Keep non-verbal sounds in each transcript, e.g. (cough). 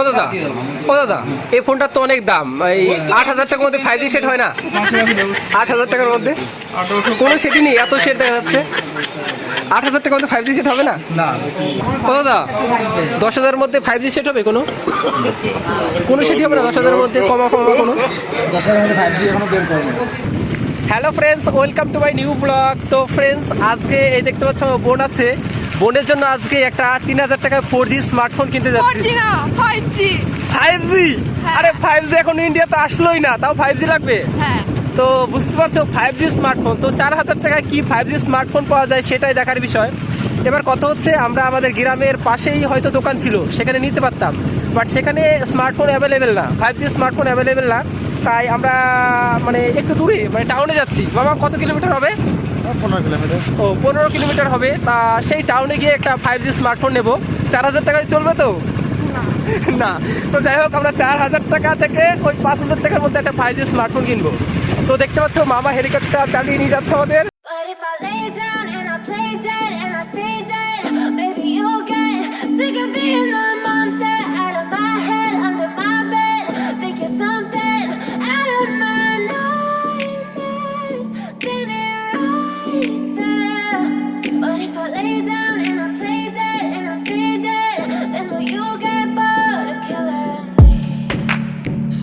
ও দাদা? ও দাদা? এই ফোনটার তো অনেক দাম। এই আট হাজার টাকার মধ্যে ফাইভ জি সেট হয় না? আট হাজার টাকার মধ্যে? কোনো সেটই নেই এত সেট দেখা যাচ্ছে। আট হাজার টাকার মধ্যে ফাইভ জি সেট হবে না? ও দাদা? দশ হাজারের মধ্যে ফাইভ জি সেট হবে কোনো? কোনো সেটই হবে না দশ হাজারের মধ্যে কমা কমা কোনো? দশ হাজার মধ্যে ফাইভ জি এখনও বের করেনি। Hello friends welcome to my new blog তো ফ্রেন্ডস আজকে এই দেখতে পাচ্ছ বোন আছে। বোনের জন্য আজকে একটা তিন হাজার টাকায় ফোর জি স্মার্টফোন কিনতে যাচ্ছি। 4G না 5G ফাইভ জি হ্যাঁ। আরে ফাইভ জি এখন ইন্ডিয়াতে আসলোই না তাও ফাইভ জি লাগবে? হ্যাঁ। তো বুঝতে পারছ ফাইভ জি স্মার্টফোন তো চার হাজার টাকায় কি ফাইভ জি স্মার্টফোন পাওয়া যায় সেটাই দেখার বিষয়। এবার কথা হচ্ছে আমরা আমাদের গ্রামের পাশেই হয়তো দোকান ছিল সেখানে নিতে পারতাম। বাট সেখানে স্মার্টফোন অ্যাভেলেবেল না ফাইভ জি স্মার্টফোন অ্যাভেলেবেল না। তাই আমরা মানে একটু দূরে মানে টাউনে যাচ্ছি। বাবা কত কিলোমিটার হবে? পনেরো কিলোমিটার ও পনেরো কিলোমিটার হবে। তা সেই টাউনে গিয়ে একটা ফাইভ জি স্মার্টফোন নেব। চার হাজার টাকায় চলবে তো? (laughs) না। তো যাই হোক আমরা চার হাজার টাকা থেকে ওই পাঁচ হাজার টাকার মধ্যে একটা ফাইভ জি স্মার্টফোন কিনবো। তো দেখতে পাচ্ছ মামা হেলিকপ্টার চালিয়ে নিয়ে যাচ্ছে আমাদের।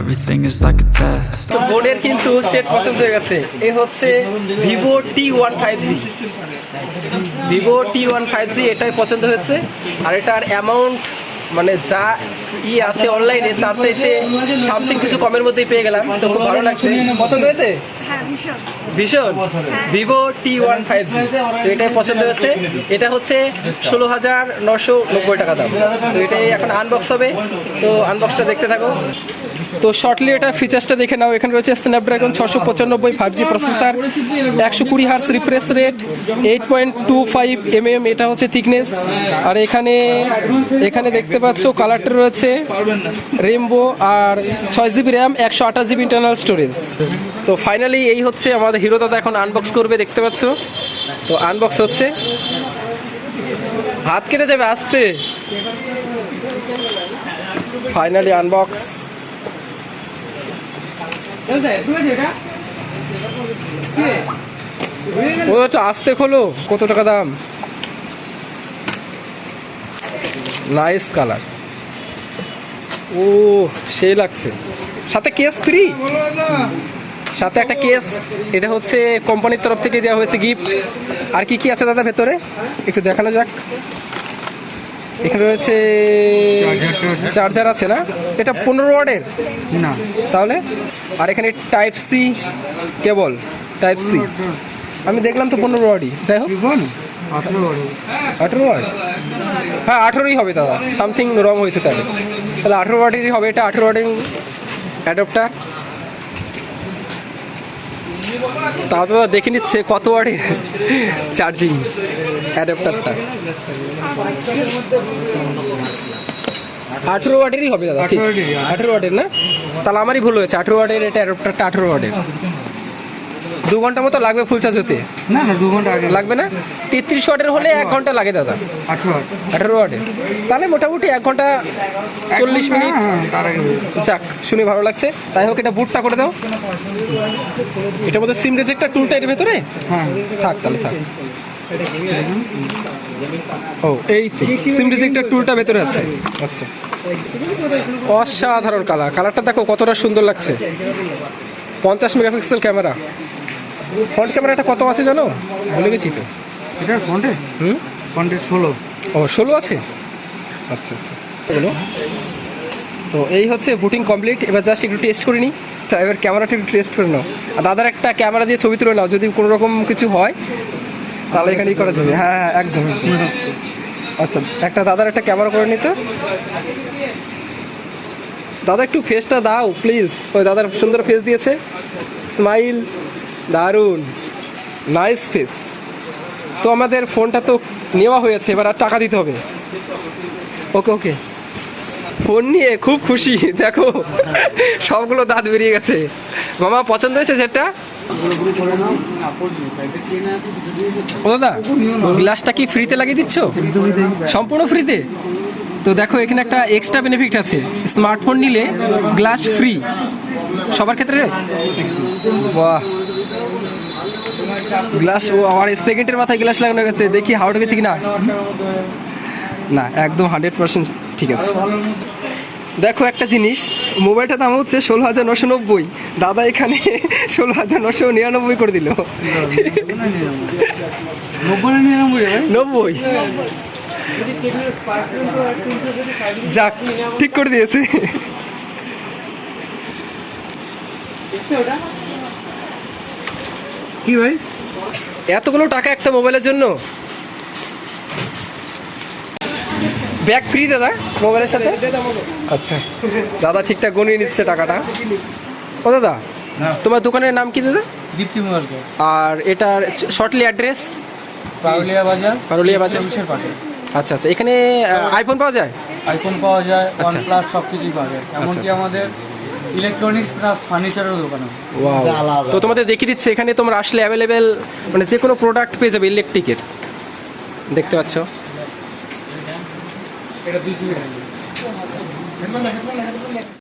everything is like a test. তো বোনের কিন্তু সেট পছন্দ হয়ে গেছে। এ হচ্ছে Vivo T one five G Vivo T one five G এটাই পছন্দ হয়েছে। আর এটার অ্যামাউন্ট মানে যা ই আছে অনলাইনে তার চাইতে সামথিং কিছু কমের মধ্যেই পেয়ে গেলাম। তো খুব ভালো লাগছে। পছন্দ হয়েছে? হ্যাঁ ভীষণ। ভীষণ? Vivo T one five G তো এটাই পছন্দ হয়েছে। এটা হচ্ছে ষোলো হাজার নশো নব্বই টাকা দাম। তো এটাই এখন আনবক্স হবে। তো আনবক্সটা দেখতে থাকো। তো শর্টলি এটা ফিচার্সটা দেখে নাও। এখানে রয়েছে স্ন্যাপড্রাগন ছশো পঁচানব্বই ফাইভ জি প্রসেসার একশো কুড়ি hertz refresh rate eight point two five M M এটা হচ্ছে থিকনেস আর এখানে এখানে দেখতে পাচ্ছ কালারটা রয়েছে রেমবো আর ছয় জিবি র্যাম একশো আঠাশ জিবি ইন্টারনাল স্টোরেজ তো ফাইনালি এই হচ্ছে আমাদের হিরো দাদা এখন আনবক্স করবে, দেখতে পাচ্ছ? তো আনবক্স হচ্ছে। হাত কেটে যাবে আসতে। ফাইনালি আনবক্স ও আসতে খোলো কত টাকা দাম? নাইস কালার ও সেই লাগছে। সাথে কেস ফ্রি সাথে একটা কেস এটা হচ্ছে কোম্পানির তরফ থেকে দেওয়া হয়েছে গিফট আর কি কি আছে দাদা ভেতরে? একটু দেখানো যাক। এখানে রয়েছে চার্জার আছে। না? এটা পনেরো ওয়ার্ডের? না। তাহলে? আর এখানে type C cable type C আমি দেখলাম তো পনেরো ওয়ার্ডই। যাই হোক। আঠেরো ওয়ার্ড। হ্যাঁ আঠেরোই হবে দাদা। সামথিং রং হয়েছে তাহলে। তাহলে আঠেরো ওয়ার্ডেরই হবে। এটা আঠেরো ওয়ার্ডের অ্যাডপ্টার তা তো দাদা দেখে নিচ্ছে কত ওয়ার্ডের চার্জিং অ্যাডাপ্টারটা আঠেরো ওয়াটেরই হবে দাদা ঠিক। আঠেরো ওয়াটের না? তাহলে আমারই ভুল হয়েছে আঠেরো ওয়াটের এটা অ্যাডাপ্টারটা আঠেরো ওয়াটের। দু ঘণ্টা মতো লাগবে ফুল চার্জ হতে না না দু ঘণ্টা আগে। লাগবে না? তেত্রিশ ওয়াটের হলে এক ঘণ্টা লাগে দাদা। আঠারো আঠেরো ওয়াটের তাহলে মোটামুটি এক ঘণ্টা চল্লিশ মিনিট। হ্যাঁ তার আগে যাক শুনে ভালো লাগছে। তাই হোক এটা বুটটা করে দাও। এটা মধ্যে সিম রেজেক্টার টুলটা এর ভেতরে? হ্যাঁ। থাক তাহলে থাক। ও এই তো সিম রিজেক্টার টুলটা ভেতরে আছে। আচ্ছা। অসাধারণ কালার কালারটা দেখো কতটা সুন্দর লাগছে। পঞ্চাশ মেগাপিক্সেল ক্যামেরা। ফ্রন্ট ক্যামেরাটা কত আছে জানো? বলে গেছি তো। এটা ফন্টে হুম? ফন্টে ষোলো। ও ষোলো আছে? আচ্ছা আচ্ছা। এগুলো তো এই হচ্ছে বুটিং কমপ্লিট এবার জাস্ট একটু টেস্ট করে নিই আচ্ছা এবার ক্যামেরাটা একটু টেস্ট করে নাও। আর দাদার একটা ক্যামেরা দিয়ে ছবি তুলে নাও। যদি কোনো রকম কিছু হয় তাহলে এখানেই করা যাবে। হ্যাঁ হ্যাঁ একদম আচ্ছা একটা দাদার একটা ক্যামেরা করে নিতে দাদা একটু ফেসটা দাও প্লিজ ওই দাদার সুন্দর ফেস দিয়েছে। স্মাইল দারুণ। নাইস ফেস তো আমাদের ফোনটা তো নেওয়া হয়েছে, এবার আর টাকা দিতে হবে। ওকে ওকে। ফোন নিয়ে খুব খুশি, দেখো, সবগুলো দাঁত বেরিয়ে গেছে। মামা, পছন্দ হয়েছে সেটা ও দাদা গ্লাসটা কি ফ্রিতে লাগিয়ে দিচ্ছ? সম্পূর্ণ ফ্রিতে তো দেখো, এখানে একটা এক্সট্রা বেনিফিট আছে। স্মার্টফোন নিলে গ্লাস ফ্রি সবার ক্ষেত্রে? বাহ। গ্লাস, ও আমার সেকেন্ডের মাথায় গ্লাস লাগানো গেছে, দেখি হাওড় গেছে কিনা। না, একদম হান্ড্রেড পার্সেন্ট ঠিক আছে। দেখো একটা জিনিস, মোবাইলটার দাম হচ্ছে ষোলো হাজার নশো নব্বই। দাদা এখানে (laughs) ষোলো হাজার নশো নিরানব্বই করে দিল। নব্বই? যাক, ঠিক করে দিয়েছে। কি ভাই? এতগুলো টাকা একটা মোবাইলের জন্য? ব্যাগ ফ্রি দাদা মোবাইলের সাথে? আচ্ছা। দাদা ঠিকঠাক গনিয়ে নিচ্ছে টাকাটা। ও দাদা তোমার দোকানের নাম কি দাদা? দীপ্তি আর এটার শর্টলি অ্যাড্রেস পাউলিয়া বাজার পারুলিয়া বাজার। আচ্ছা আচ্ছা। এখানে আইফোন পাওয়া যায়? আইফোন পাওয়া যায় ওয়ান আচ্ছা। প্লাস সব কিছুই পাওয়া যায়। এমনকি আচ্ছা। আমাদের ইলেকট্রনিক্স প্লাস ফার্নিচারের দোকান। তো তোমাদের দেখিয়ে দিচ্ছে এখানে তোমরা আসলে অ্যাভেলেবেল মানে যে কোনো প্রোডাক্ট পেয়ে যাবে ইলেকট্রিকের দেখতে পাচ্ছ? এটা